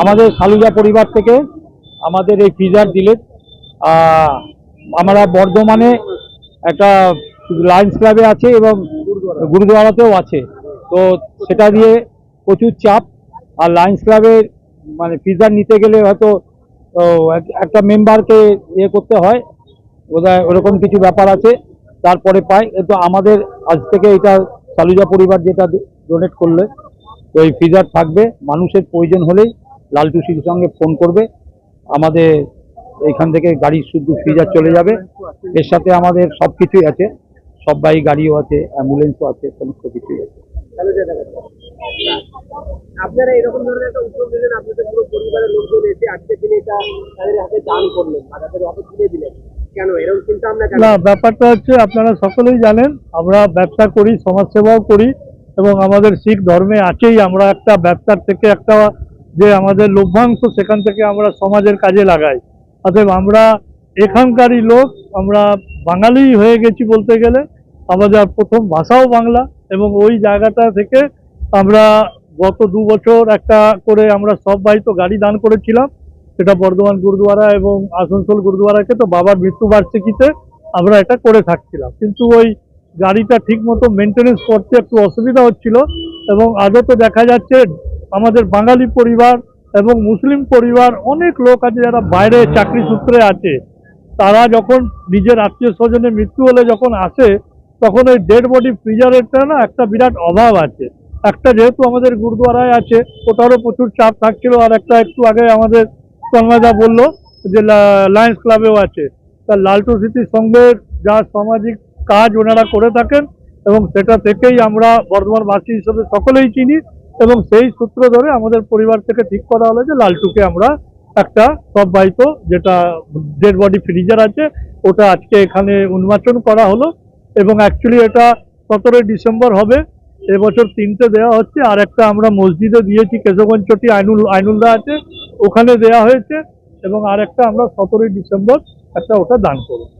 আমাদের সালুজা পরিবার থেকে আমাদের এই ফ্রিজার দিলে আমরা বর্ধমানে একটা লায়ন্স ক্লাবে আছে এবং গুরুদুয়ারাতেও আছে। তো সেটা দিয়ে প্রচুর চাপ। আর লায়ন্স ক্লাবের মানে ফ্রিজার নিতে গেলে হয়তো এক- একটা মেম্বারকে ইয়ে করতে হয়। বোধহয় ওরকম কিছু ব্যাপার আছে। তারপরে পাই কিন্তু আমাদের আজ থেকে এটা সালুজা পরিবার যেটা ডোনেট করলে, তো এই ফ্রিজার থাকবে। মানুষের প্রয়োজন হলেই লালটু সিটির সঙ্গে ফোন করবে। আমাদের এখান থেকে গাড়ি শুধু ফ্রিজার চলে যাবে। এর সাথে আমাদের সব কিছুই আছে। সব বাই গাড়িও আছে অ্যাম্বুলেন্সও আছে সমস্ত কিছুই আছে। আপনারা এরকম ধরনের একটা উদ্যোগ নিলেন আপনাদের পুরো পরিবারের লোকজন এসে আজকে দিনে এটা তাদের হাতে দান করলেন বা তাদের হাতে তুলে দিলেন। কেন? এরকম চিন্তা আমরা কেন? না ব্যাপারটা হচ্ছে আপনারা সকলেই জানেন আমরা ব্যবসা করি সমাজসেবাও করি এবং আমাদের শিখ ধর্মে আছেই। আমরা একটা ব্যবসার থেকে একটা যে আমাদের লভ্যাংশ সেখান থেকে আমরা সমাজের কাজে লাগাই। অতএব আমরা এখানকারই লোক, আমরা বাঙালি হয়ে গেছি বলতে গেলে, আমাদের প্রথম ভাষাও বাংলা এবং ওই জায়গাটা থেকে আমরা গত দু বছর একটা করে আমরা সব বাড়ি তো গাড়ি দান করেছিলাম। সেটা বর্ধমান গুরুদুয়ারা এবং আসানসোল গুরুদুয়ারাকে তো বাবার মৃত্যুবার্ষিকীতে আমরা এটা করে থাকছিলাম। কিন্তু ওই গাড়িটা ঠিক মতো মেনটেনেন্স করতে একটু অসুবিধা হচ্ছিল এবং আদতে দেখা যাচ্ছে আমাদের বাঙালি পরিবার এবং মুসলিম পরিবার, অনেক লোক আছে যারা বাইরে চাকরি সূত্রে আছে। তারা যখন নিজের আত্মীয় স্বজনের মৃত্যু হলে যখন আসে, তখন ওই ডেড বডি ফ্রিজারেরটা না একটা বিরাট অভাব আছে। একটা যেহেতু আমাদের গুরুদুয়ারায় আছে, ওটারও প্রচুর চাপ থাকছিল। আর একটা একটু আগে আমাদের তন্ময়দা বলল যে লায়ন্স ক্লাবেও আছে। তা লালটু স্মৃতি সংঘের যা সামাজিক কাজ ওনারা করে থাকেন এবং সেটা থেকেই আমরা বর্ধমানবাসী হিসেবে সকলেই চিনি। এবং সেই সূত্র ধরে আমাদের পরিবার থেকে ঠিক করা হলো যে লালটুকে আমরা একটা সব বাড়িতে যেটা ডেড বডি ফ্রিজার আছে, ওটা আজকে এখানে উন্মোচন করা হলো এবং অ্যাকচুয়ালি এটা সতেরোই ডিসেম্বর হবে। এবছর তিনটে দেওয়া হচ্ছে, আর একটা আমরা মসজিদে দিয়েছি, কেশবগঞ্জ চটি আইনুল আইনুলদা আছে, ওখানে দেওয়া হয়েছে এবং আর একটা আমরা সতেরোই ডিসেম্বর একটা ওটা দান করব।